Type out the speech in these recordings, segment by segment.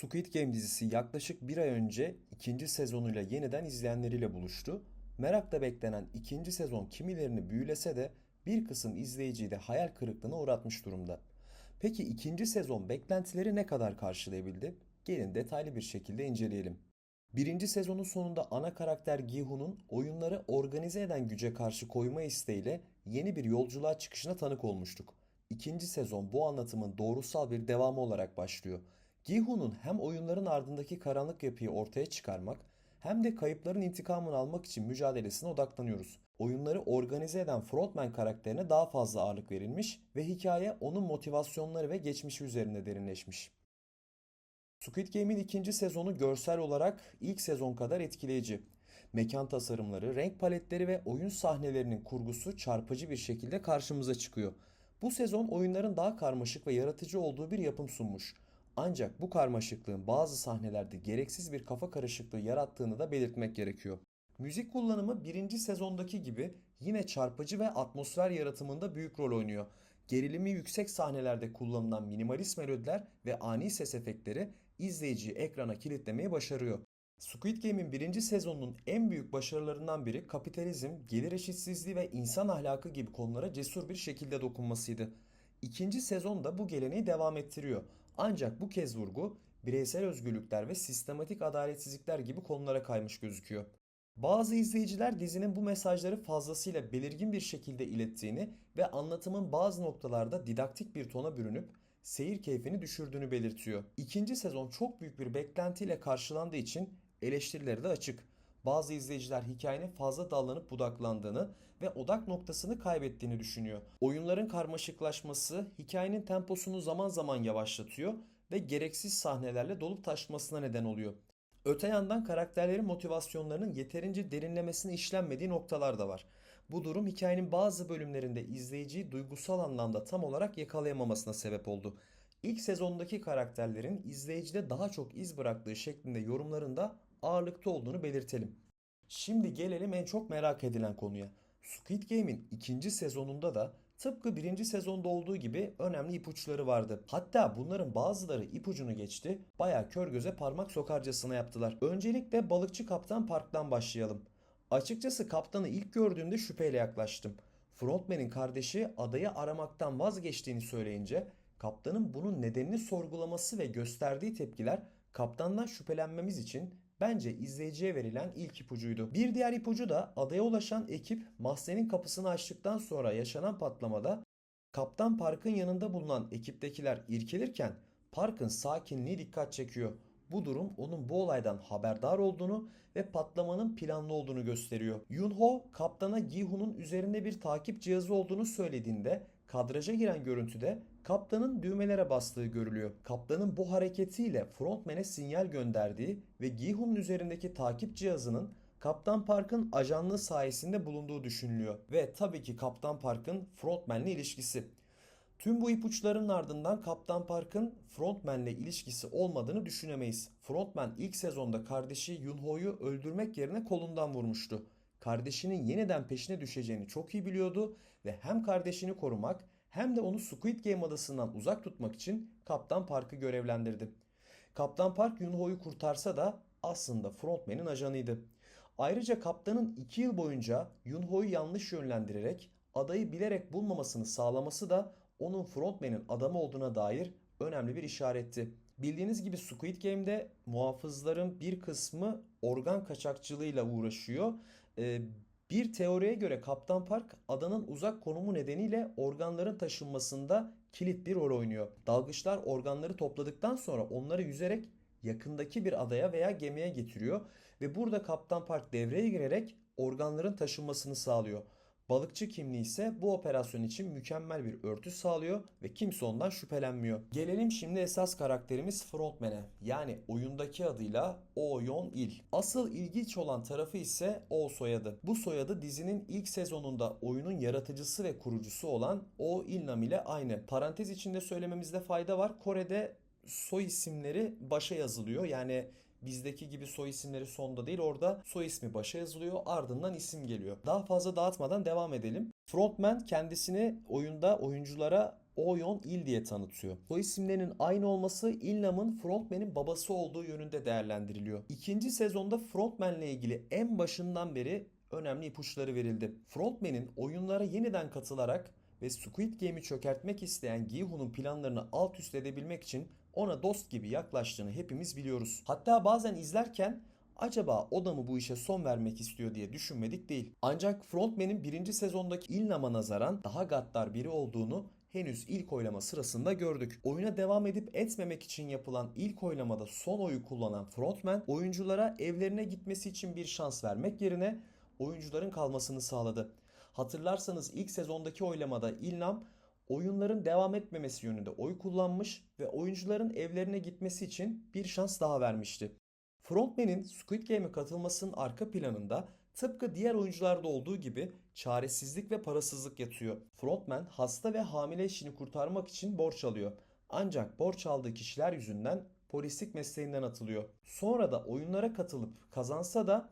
Squid Game dizisi yaklaşık bir ay önce ikinci sezonuyla yeniden izleyenleriyle buluştu. Merakla beklenen ikinci sezon kimilerini büyülese de bir kısım izleyiciyi de hayal kırıklığına uğratmış durumda. Peki ikinci sezon beklentileri ne kadar karşılayabildi? Gelin detaylı bir şekilde inceleyelim. Birinci sezonun sonunda ana karakter Gi-hun'un oyunları organize eden güce karşı koyma isteğiyle yeni bir yolculuğa çıkışına tanık olmuştuk. İkinci sezon bu anlatımın doğrusal bir devamı olarak başlıyor. Gi-hun'un hem oyunların ardındaki karanlık yapıyı ortaya çıkarmak hem de kayıpların intikamını almak için mücadelesine odaklanıyoruz. Oyunları organize eden frontman karakterine daha fazla ağırlık verilmiş ve hikaye onun motivasyonları ve geçmişi üzerinde derinleşmiş. Squid Game'in ikinci sezonu görsel olarak ilk sezon kadar etkileyici. Mekan tasarımları, renk paletleri ve oyun sahnelerinin kurgusu çarpıcı bir şekilde karşımıza çıkıyor. Bu sezon oyunların daha karmaşık ve yaratıcı olduğu bir yapım sunmuş. Ancak bu karmaşıklığın bazı sahnelerde gereksiz bir kafa karışıklığı yarattığını da belirtmek gerekiyor. Müzik kullanımı birinci sezondaki gibi yine çarpıcı ve atmosfer yaratımında büyük rol oynuyor. Gerilimi yüksek sahnelerde kullanılan minimalist melodiler ve ani ses efektleri izleyiciyi ekrana kilitlemeyi başarıyor. Squid Game'in birinci sezonunun en büyük başarılarından biri kapitalizm, gelir eşitsizliği ve insan ahlakı gibi konulara cesur bir şekilde dokunmasıydı. İkinci sezon da bu geleneği devam ettiriyor. Ancak bu kez vurgu bireysel özgürlükler ve sistematik adaletsizlikler gibi konulara kaymış gözüküyor. Bazı izleyiciler dizinin bu mesajları fazlasıyla belirgin bir şekilde ilettiğini ve anlatımın bazı noktalarda didaktik bir tona bürünüp seyir keyfini düşürdüğünü belirtiyor. İkinci sezon çok büyük bir beklentiyle karşılandığı için eleştirileri de açık. Bazı izleyiciler hikayenin fazla dallanıp budaklandığını ve odak noktasını kaybettiğini düşünüyor. Oyunların karmaşıklaşması hikayenin temposunu zaman zaman yavaşlatıyor ve gereksiz sahnelerle dolup taşmasına neden oluyor. Öte yandan karakterlerin motivasyonlarının yeterince derinlemesine işlenmediği noktalar da var. Bu durum hikayenin bazı bölümlerinde izleyiciyi duygusal anlamda tam olarak yakalayamamasına sebep oldu. İlk sezondaki karakterlerin izleyicide daha çok iz bıraktığı şeklinde yorumlarında ağırlıkta olduğunu belirtelim. Şimdi gelelim en çok merak edilen konuya. Squid Game'in ikinci sezonunda da tıpkı birinci sezonda olduğu gibi önemli ipuçları vardı. Hatta bunların bazıları ipucunu geçti, baya kör göze parmak sokarcasına yaptılar. Öncelikle balıkçı kaptan Park'tan başlayalım. Açıkçası kaptanı ilk gördüğümde şüpheyle yaklaştım. Frontman'in kardeşi adayı aramaktan vazgeçtiğini söyleyince kaptanın bunun nedenini sorgulaması ve gösterdiği tepkiler kaptandan şüphelenmemiz için bence izleyiciye verilen ilk ipucuydu. Bir diğer ipucu da adaya ulaşan ekip mahzenin kapısını açtıktan sonra yaşanan patlamada Kaptan Park'ın yanında bulunan ekiptekiler irkilirken Park'ın sakinliği dikkat çekiyor. Bu durum onun bu olaydan haberdar olduğunu ve patlamanın planlı olduğunu gösteriyor. Yunho kaptana Gi-hun'un üzerinde bir takip cihazı olduğunu söylediğinde kadraja giren görüntüde kaptanın düğmelere bastığı görülüyor. Kaptanın bu hareketiyle frontman'e sinyal gönderdiği ve Gi-hun'un üzerindeki takip cihazının Kaptan Park'ın ajanlığı sayesinde bulunduğu düşünülüyor. Ve tabii ki Kaptan Park'ın frontman'le ilişkisi. Tüm bu ipuçlarının ardından Kaptan Park'ın Frontman'le ilişkisi olmadığını düşünemeyiz. Frontman ilk sezonda kardeşi Yunho'yu öldürmek yerine kolundan vurmuştu. Kardeşinin yeniden peşine düşeceğini çok iyi biliyordu ve hem kardeşini korumak hem de onu Squid Game adasından uzak tutmak için Kaptan Park'ı görevlendirdi. Kaptan Park Yunho'yu kurtarsa da aslında Frontman'in ajanıydı. Ayrıca kaptanın 2 yıl boyunca Yunho'yu yanlış yönlendirerek adayı bilerek bulmamasını sağlaması da onun frontman'in adamı olduğuna dair önemli bir işaretti. Bildiğiniz gibi Squid Game'de muhafızların bir kısmı organ kaçakçılığıyla uğraşıyor. Ee, bir teoriye göre Kaptan Park adanın uzak konumu nedeniyle organların taşınmasında kilit bir rol oynuyor. Dalgıçlar organları topladıktan sonra onları yüzerek yakındaki bir adaya veya gemiye getiriyor ve burada Kaptan Park devreye girerek organların taşınmasını sağlıyor. Balıkçı kimliği ise bu operasyon için mükemmel bir örtü sağlıyor ve kimse ondan şüphelenmiyor. Gelelim şimdi esas karakterimiz Frontman'e yani oyundaki adıyla Oh Yon Il. Asıl ilginç olan tarafı ise O soyadı. Bu soyadı dizinin ilk sezonunda oyunun yaratıcısı ve kurucusu olan Oh Il Nam ile aynı. Parantez içinde söylememizde fayda var. Kore'de soy isimleri başa yazılıyor. Yani bizdeki gibi soy isimleri sonda değil orada soy ismi başa yazılıyor ardından isim geliyor. Daha fazla dağıtmadan devam edelim. Frontman kendisini oyunda oyunculara Oyon Il diye tanıtıyor. Soy isimlerinin aynı olması Ilnam'ın frontman'in babası olduğu yönünde değerlendiriliyor. İkinci sezonda frontman'le ilgili en başından beri önemli ipuçları verildi. Frontman'in oyunlara yeniden katılarak ve Squid Game'i çökertmek isteyen Gi-hun'un planlarını alt üst edebilmek için ona dost gibi yaklaştığını hepimiz biliyoruz. Hatta bazen izlerken acaba o da mı bu işe son vermek istiyor diye düşünmedik değil. Ancak Frontman'in birinci sezondaki İlnam'a nazaran daha gaddar biri olduğunu henüz ilk oylama sırasında gördük. Oyuna devam edip etmemek için yapılan ilk oylamada son oyu kullanan Frontman oyunculara evlerine gitmesi için bir şans vermek yerine oyuncuların kalmasını sağladı. Hatırlarsanız ilk sezondaki oylamada İlnam oyunların devam etmemesi yönünde oy kullanmış ve oyuncuların evlerine gitmesi için bir şans daha vermişti. Frontman'in Squid Game'e katılmasının arka planında tıpkı diğer oyuncularda olduğu gibi çaresizlik ve parasızlık yatıyor. Frontman hasta ve hamile eşini kurtarmak için borç alıyor. Ancak borç aldığı kişiler yüzünden polislik mesleğinden atılıyor. Sonra da oyunlara katılıp kazansa da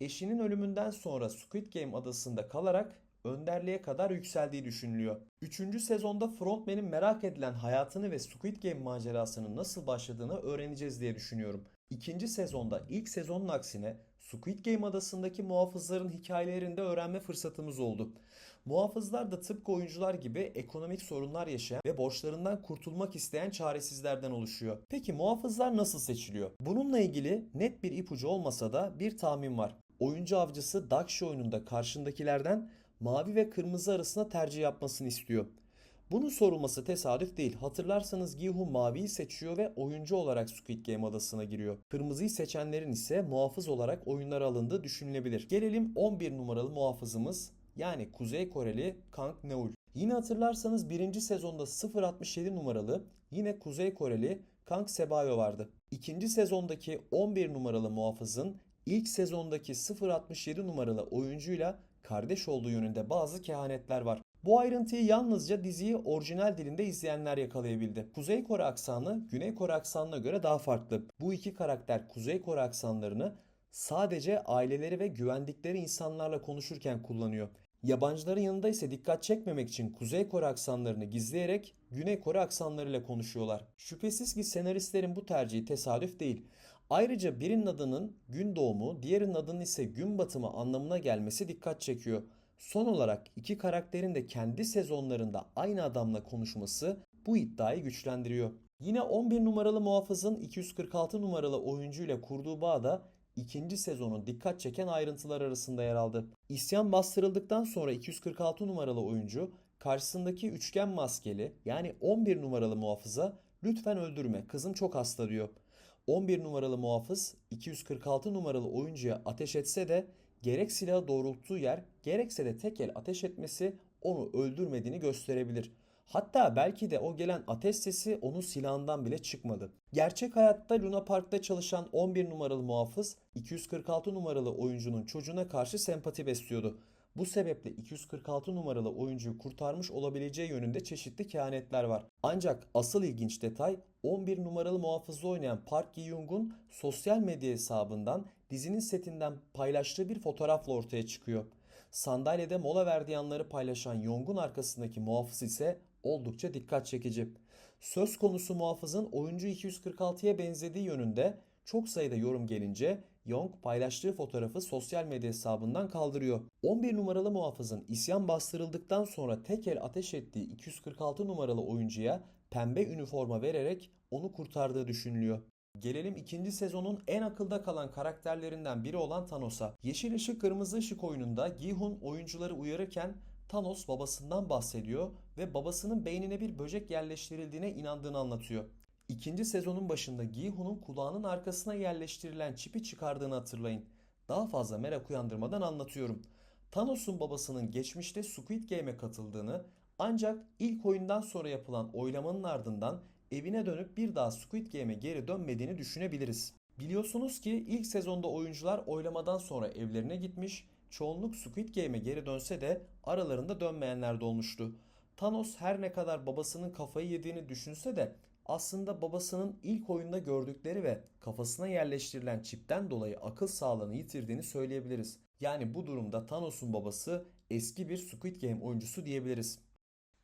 eşinin ölümünden sonra Squid Game adasında kalarak önderliğe kadar yükseldiği düşünülüyor. Üçüncü sezonda Frontman'in merak edilen hayatını ve Squid Game macerasının nasıl başladığını öğreneceğiz diye düşünüyorum. İkinci sezonda ilk sezonun aksine Squid Game adasındaki muhafızların hikayelerini de öğrenme fırsatımız oldu. Muhafızlar da tıpkı oyuncular gibi ekonomik sorunlar yaşayan ve borçlarından kurtulmak isteyen çaresizlerden oluşuyor. Peki muhafızlar nasıl seçiliyor? Bununla ilgili net bir ipucu olmasa da bir tahmin var. Oyuncu avcısı Dakshi oyununda karşındakilerden mavi ve kırmızı arasında tercih yapmasını istiyor. Bunun sorulması tesadüf değil. Hatırlarsanız Gi-hun maviyi seçiyor ve oyuncu olarak Squid Game adasına giriyor. Kırmızıyı seçenlerin ise muhafız olarak oyunlara alındığı düşünülebilir. Gelelim 11 numaralı muhafızımız yani Kuzey Koreli Kang Neul. Yine hatırlarsanız birinci sezonda 067 numaralı yine Kuzey Koreli Kang Sebayo vardı. İkinci sezondaki 11 numaralı muhafızın ilk sezondaki 067 numaralı oyuncuyla kardeş olduğu yönünde bazı kehanetler var. Bu ayrıntıyı yalnızca diziyi orijinal dilinde izleyenler yakalayabildi. Kuzey Kore aksanı Güney Kore aksanına göre daha farklı. Bu iki karakter Kuzey Kore aksanlarını sadece aileleri ve güvendikleri insanlarla konuşurken kullanıyor. Yabancıların yanında ise dikkat çekmemek için Kuzey Kore aksanlarını gizleyerek Güney Kore aksanlarıyla konuşuyorlar. Şüphesiz ki senaristlerin bu tercihi tesadüf değil. Ayrıca birinin adının gün doğumu, diğerinin adının ise gün batımı anlamına gelmesi dikkat çekiyor. Son olarak iki karakterin de kendi sezonlarında aynı adamla konuşması bu iddiayı güçlendiriyor. Yine 11 numaralı muhafızın 246 numaralı oyuncuyla kurduğu bağ da ikinci sezonun dikkat çeken ayrıntılar arasında yer aldı. İsyan bastırıldıktan sonra 246 numaralı oyuncu karşısındaki üçgen maskeli yani 11 numaralı muhafıza lütfen öldürme kızım çok hasta diyor. 11 numaralı muhafız 246 numaralı oyuncuya ateş etse de gerek silahı doğrulttuğu yer gerekse de tek el ateş etmesi onu öldürmediğini gösterebilir. Hatta belki de o gelen ateş sesi onun silahından bile çıkmadı. Gerçek hayatta Luna Park'ta çalışan 11 numaralı muhafız 246 numaralı oyuncunun çocuğuna karşı sempati besliyordu. Bu sebeple 246 numaralı oyuncuyu kurtarmış olabileceği yönünde çeşitli kehanetler var. Ancak asıl ilginç detay 11 numaralı muhafızı oynayan Park Gi-young'un sosyal medya hesabından dizinin setinden paylaştığı bir fotoğrafla ortaya çıkıyor. Sandalyede mola verdiği anları paylaşan Young'un arkasındaki muhafız ise oldukça dikkat çekici. Söz konusu muhafızın oyuncu 246'ya benzediği yönünde çok sayıda yorum gelince Young paylaştığı fotoğrafı sosyal medya hesabından kaldırıyor. 11 numaralı muhafızın isyan bastırıldıktan sonra tek el ateş ettiği 246 numaralı oyuncuya pembe üniforma vererek onu kurtardığı düşünülüyor. Gelelim ikinci sezonun en akılda kalan karakterlerinden biri olan Thanos'a. Yeşil ışık kırmızı ışık oyununda Gi-hun oyuncuları uyarırken Thanos babasından bahsediyor ve babasının beynine bir böcek yerleştirildiğine inandığını anlatıyor. İkinci sezonun başında Gi-hun'un kulağının arkasına yerleştirilen çipi çıkardığını hatırlayın. Daha fazla merak uyandırmadan anlatıyorum. Thanos'un babasının geçmişte Squid Game'e katıldığını ancak ilk oyundan sonra yapılan oylamanın ardından evine dönüp bir daha Squid Game'e geri dönmediğini düşünebiliriz. Biliyorsunuz ki ilk sezonda oyuncular oylamadan sonra evlerine gitmiş, çoğunluk Squid Game'e geri dönse de aralarında dönmeyenler de olmuştu. Thanos her ne kadar babasının kafayı yediğini düşünse de aslında babasının ilk oyunda gördükleri ve kafasına yerleştirilen çipten dolayı akıl sağlığını yitirdiğini söyleyebiliriz. Yani bu durumda Thanos'un babası eski bir Squid Game oyuncusu diyebiliriz.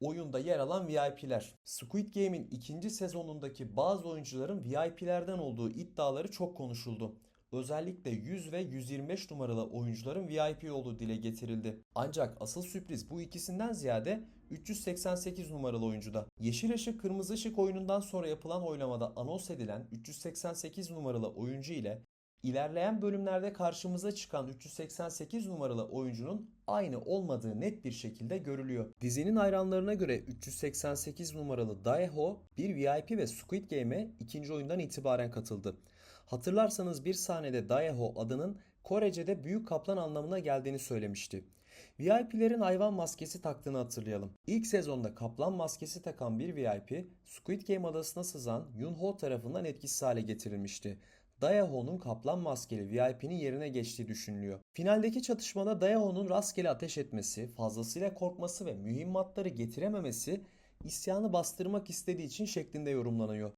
oyunda yer alan VIP'ler. Squid Game'in ikinci sezonundaki bazı oyuncuların VIP'lerden olduğu iddiaları çok konuşuldu. Özellikle 100 ve 125 numaralı oyuncuların VIP olduğu dile getirildi. Ancak asıl sürpriz bu ikisinden ziyade 388 numaralı oyuncuda. Yeşil ışık kırmızı ışık oyunundan sonra yapılan oylamada anons edilen 388 numaralı oyuncu ile ilerleyen bölümlerde karşımıza çıkan 388 numaralı oyuncunun aynı olmadığı net bir şekilde görülüyor. Dizinin hayranlarına göre 388 numaralı Daeho bir VIP ve Squid Game'e ikinci oyundan itibaren katıldı. Hatırlarsanız bir sahnede Daeho adının Korece'de büyük kaplan anlamına geldiğini söylemişti. VIP'lerin hayvan maskesi taktığını hatırlayalım. İlk sezonda kaplan maskesi takan bir VIP, Squid Game adasına sızan Yunho tarafından etkisiz hale getirilmişti. Daeho'nun kaplan maskeli VIP'nin yerine geçtiği düşünülüyor. Finaldeki çatışmada Daeho'nun rastgele ateş etmesi, fazlasıyla korkması ve mühimmatları getirememesi isyanı bastırmak istediği için şeklinde yorumlanıyor.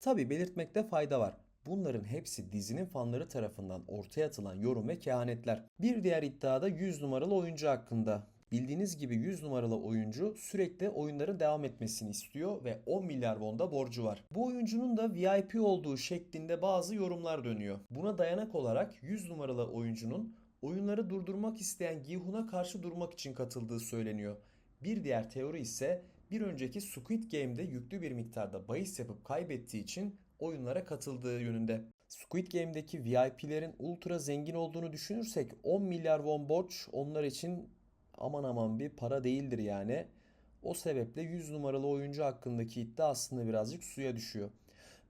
Tabi belirtmekte fayda var. Bunların hepsi dizinin fanları tarafından ortaya atılan yorum ve kehanetler. Bir diğer iddia da 100 numaralı oyuncu hakkında. Bildiğiniz gibi 100 numaralı oyuncu sürekli oyunların devam etmesini istiyor ve 10 milyar wonda borcu var. Bu oyuncunun da VIP olduğu şeklinde bazı yorumlar dönüyor. Buna dayanak olarak 100 numaralı oyuncunun oyunları durdurmak isteyen Gihun'a karşı durmak için katıldığı söyleniyor. Bir diğer teori ise bir önceki Squid Game'de yüklü bir miktarda bahis yapıp kaybettiği için oyunlara katıldığı yönünde. Squid Game'deki VIP'lerin ultra zengin olduğunu düşünürsek 10 milyar won borç onlar için aman aman bir para değildir yani. O sebeple 100 numaralı oyuncu hakkındaki iddia aslında birazcık suya düşüyor.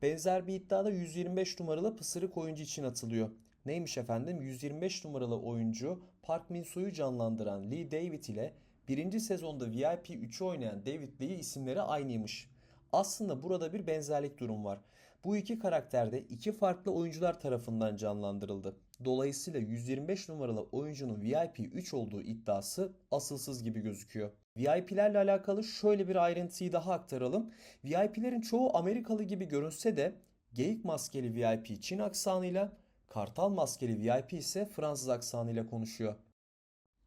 Benzer bir iddia da 125 numaralı pısırık oyuncu için atılıyor. Neymiş efendim? 125 numaralı oyuncu Park Min Soo'yu canlandıran Lee David ile birinci sezonda VIP 3'ü oynayan David Lee isimleri aynıymış. Aslında burada bir benzerlik durum var. Bu iki karakter de iki farklı oyuncular tarafından canlandırıldı. Dolayısıyla 125 numaralı oyuncunun VIP 3 olduğu iddiası asılsız gibi gözüküyor. VIP'lerle alakalı şöyle bir ayrıntıyı daha aktaralım. VIP'lerin çoğu Amerikalı gibi görünse de geyik maskeli VIP Çin aksanıyla, kartal maskeli VIP ise Fransız aksanıyla konuşuyor.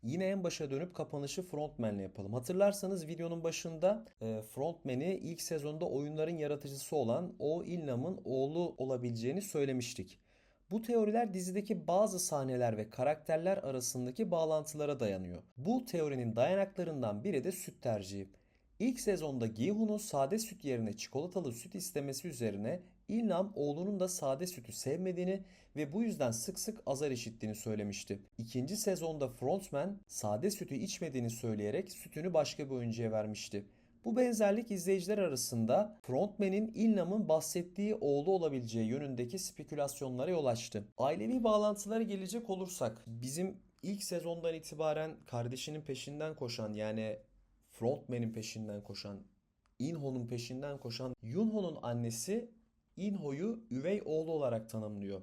Yine en başa dönüp kapanışı frontman'le yapalım. Hatırlarsanız videonun başında e, ilk sezonda oyunların yaratıcısı olan O Ilnam'ın oğlu olabileceğini söylemiştik. Bu teoriler dizideki bazı sahneler ve karakterler arasındaki bağlantılara dayanıyor. Bu teorinin dayanaklarından biri de süt tercihi. İlk sezonda Gihun'un sade süt yerine çikolatalı süt istemesi üzerine İlnam oğlunun da sade sütü sevmediğini ve bu yüzden sık sık azar işittiğini söylemişti. İkinci sezonda Frontman sade sütü içmediğini söyleyerek sütünü başka bir oyuncuya vermişti. Bu benzerlik izleyiciler arasında Frontman'in İlnam'ın bahsettiği oğlu olabileceği yönündeki spekülasyonlara yol açtı. Ailevi bağlantılara gelecek olursak bizim ilk sezondan itibaren kardeşinin peşinden koşan yani Frontman'in peşinden koşan Inho'nun peşinden koşan Yunho'nun annesi Inho'yu üvey oğlu olarak tanımlıyor.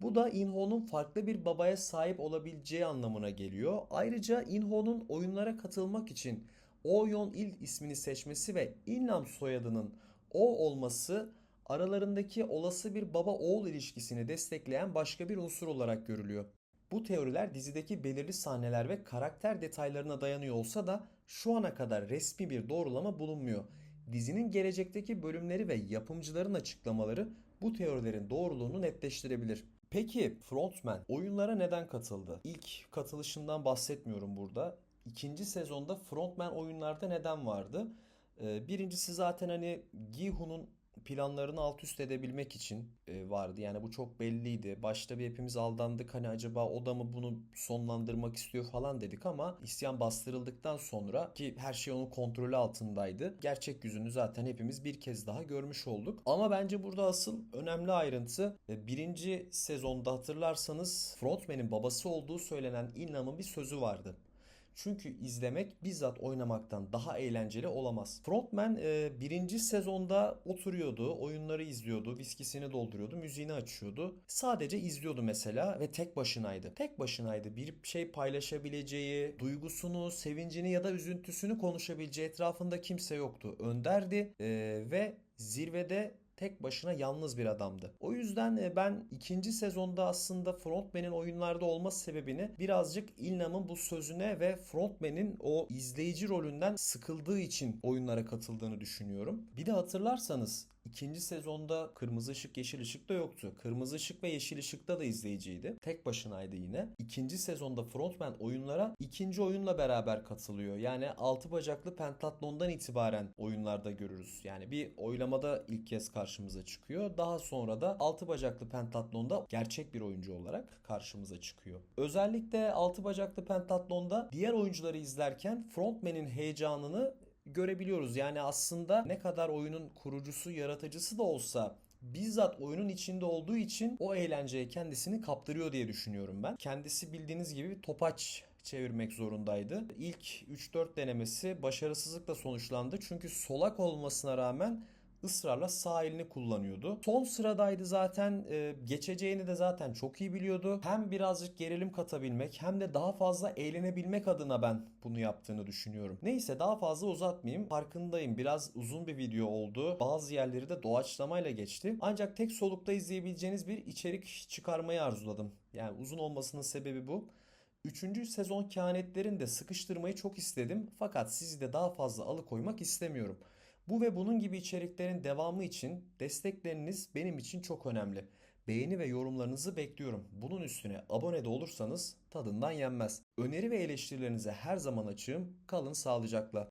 Bu da Inho'nun farklı bir babaya sahip olabileceği anlamına geliyor. Ayrıca Inho'nun oyunlara katılmak için Oyon Il ismini seçmesi ve Inlam soyadının O olması aralarındaki olası bir baba oğul ilişkisini destekleyen başka bir unsur olarak görülüyor. Bu teoriler dizideki belirli sahneler ve karakter detaylarına dayanıyor olsa da şu ana kadar resmi bir doğrulama bulunmuyor. Dizinin gelecekteki bölümleri ve yapımcıların açıklamaları bu teorilerin doğruluğunu netleştirebilir. Peki Frontman oyunlara neden katıldı? İlk katılışından bahsetmiyorum burada. İkinci sezonda Frontman oyunlarda neden vardı? Ee, Birincisi zaten hani Gihun'un planlarını alt üst edebilmek için e, vardı. Yani bu çok belliydi. Başta bir hepimiz aldandık hani acaba o da mı bunu sonlandırmak istiyor falan dedik ama isyan bastırıldıktan sonra ki her şey onun kontrolü altındaydı. Gerçek yüzünü zaten hepimiz bir kez daha görmüş olduk. Ama bence burada asıl önemli ayrıntı e, birinci sezonda hatırlarsanız Frontman'in babası olduğu söylenen Ilnam'ın bir sözü vardı. Çünkü izlemek bizzat oynamaktan daha eğlenceli olamaz. Frontman e, birinci sezonda oturuyordu, oyunları izliyordu, viskisini dolduruyordu, müziğini açıyordu. Sadece izliyordu mesela ve tek başınaydı. Tek başınaydı. Bir şey paylaşabileceği, duygusunu, sevincini ya da üzüntüsünü konuşabileceği etrafında kimse yoktu. Önderdi e, ve zirvede tek başına yalnız bir adamdı. O yüzden e, ben ikinci sezonda aslında frontman'in oyunlarda olması sebebini birazcık Ilnam'ın bu sözüne ve frontman'in o izleyici rolünden sıkıldığı için oyunlara katıldığını düşünüyorum. Bir de hatırlarsanız İkinci sezonda kırmızı ışık yeşil ışık da yoktu. Kırmızı ışık ve yeşil ışıkta da izleyiciydi. Tek başınaydı yine. İkinci sezonda frontman oyunlara ikinci oyunla beraber katılıyor. Yani altı bacaklı pentatlondan itibaren oyunlarda görürüz. Yani bir oylamada ilk kez karşımıza çıkıyor. Daha sonra da altı bacaklı pentatlonda gerçek bir oyuncu olarak karşımıza çıkıyor. Özellikle altı bacaklı pentatlonda diğer oyuncuları izlerken frontman'in heyecanını görebiliyoruz. Yani aslında ne kadar oyunun kurucusu, yaratıcısı da olsa bizzat oyunun içinde olduğu için o eğlenceye kendisini kaptırıyor diye düşünüyorum ben. Kendisi bildiğiniz gibi topaç çevirmek zorundaydı. İlk 3-4 denemesi başarısızlıkla sonuçlandı. Çünkü solak olmasına rağmen ısrarla sağ elini kullanıyordu. Son sıradaydı zaten e, geçeceğini de zaten çok iyi biliyordu. Hem birazcık gerilim katabilmek hem de daha fazla eğlenebilmek adına ben bunu yaptığını düşünüyorum. Neyse daha fazla uzatmayayım. Farkındayım biraz uzun bir video oldu. Bazı yerleri de doğaçlamayla geçti. Ancak tek solukta izleyebileceğiniz bir içerik çıkarmayı arzuladım. Yani uzun olmasının sebebi bu. Üçüncü sezon kehanetlerini de sıkıştırmayı çok istedim. Fakat sizi de daha fazla alıkoymak istemiyorum. Bu ve bunun gibi içeriklerin devamı için destekleriniz benim için çok önemli. Beğeni ve yorumlarınızı bekliyorum. Bunun üstüne abone de olursanız tadından yenmez. Öneri ve eleştirilerinize her zaman açığım. Kalın sağlıcakla.